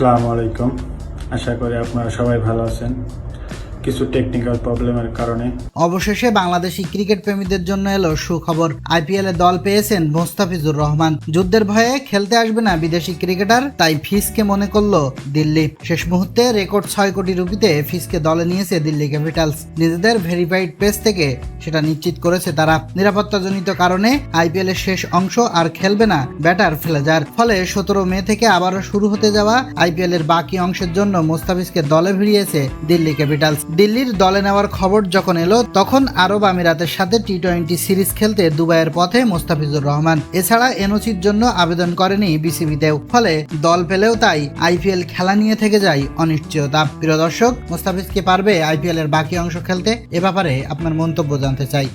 আসসালামু আলাইকুম। আশা করি আপনারা সবাই ভালো আছেন। কিছু টেকনিক্যাল প্রবলেমের কারণে। অবশেষে বাংলাদেশি ক্রিকেট প্রেমীদের জন্য এলো সুখবর। আইপিএল এ দল পেয়েছেন মোস্তাফিজুর রহমান। যুদ্ধের ভয়ে খেলতে আসবে না বিদেশি ক্রিকেটার তাই ফিসকে মনে করল দিল্লি। শেষ মুহূর্তে রেকর্ড ছয় কোটি রুপিতে ফিসকে দলে নিয়েছে দিল্লি ক্যাপিটালস নিজেদের ভেরিফাইড পেজ থেকে সেটা নিশ্চিত করেছে তারা। নিরাপত্তাজনিত কারণে আইপিএল এর শেষ অংশ আর খেলবে না ব্যাটার ফ্লেজার। ফলে সতেরো মে থেকে আবারও শুরু হতে যাওয়া আইপিএল এর বাকি অংশের জন্য মোস্তাফিজকে দলে ভিড়িয়েছে দিল্লি ক্যাপিটালস। দিল্লির দলে নেওয়ার খবর যখন এলো, তখন আরব আমিরাতের সাথে টি টোয়েন্টি সিরিজ খেলতে দুবাইয়ের পথে মোস্তাফিজুর রহমান। এছাড়া এনওসির জন্য আবেদন করেনি বিসিবিতেও। ফলে দল পেলেও তাই আইপিএল খেলা নিয়ে থেকে যায় অনিশ্চয়তা। প্রিয় দর্শক মোস্তাফিজ কি পারবে আইপিএল এর বাকি অংশ খেলতে? এ ব্যাপারে আপনার মন্তব্য জানতে চাই।